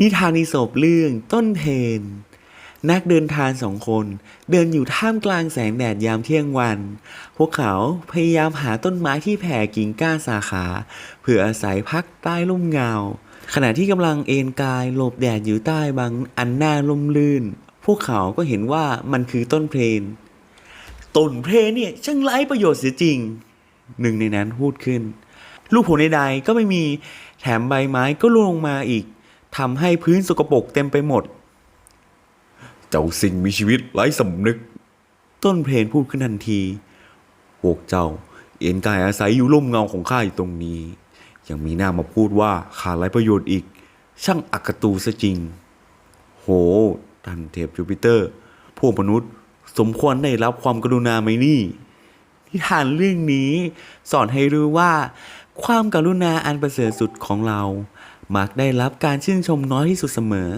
นิทานอีสปเรื่องต้นเพนนักเดินทางสองคน เดินอยู่ท่ามกลางแสงแดดยามเที่ยงวัน พวกเขาพยายามหาต้นไม้ที่แผ่กิ่งก้านสาขา เพื่ออาศัยพักใต้ร่มเงา ขณะที่กำลังเอนกายหลบแดดอยู่ใต้บางอันหน้าร่มลื่น พวกเขาก็เห็นว่ามันคือต้นเพลนต้นเพลนเนี่ยช่างไร้ประโยชน์เสียจริง หนึ่งในนั้นพูดขึ้น ลูกผลใดๆก็ไม่มีแถมใบไม้ก็ร่วงลงมาอีก ทำให้พื้นสกปรกเต็มไปหมด เจ้าสิ่งมีชีวิตไร้สำนึก ต้นเพลนพูดขึ้นทันที พวกเจ้า เอ็นกายอาศัยอยู่ร่มเงาของข้าอยู่ตรงนี้ ยังมีหน้ามาพูดว่าขาดไร้ประโยชน์อีก ช่างอักตูซะจริง โหท่านเทพจูปิเตอร์ พวกมนุษย์สมควรได้รับความกรุณาไหมนี่นิทานเรื่องนี้ สอนให้รู้ว่า ความกรุณาอันประเสริฐสุดของเรา มักได้รับการชื่นชมน้อยที่สุดเสมอ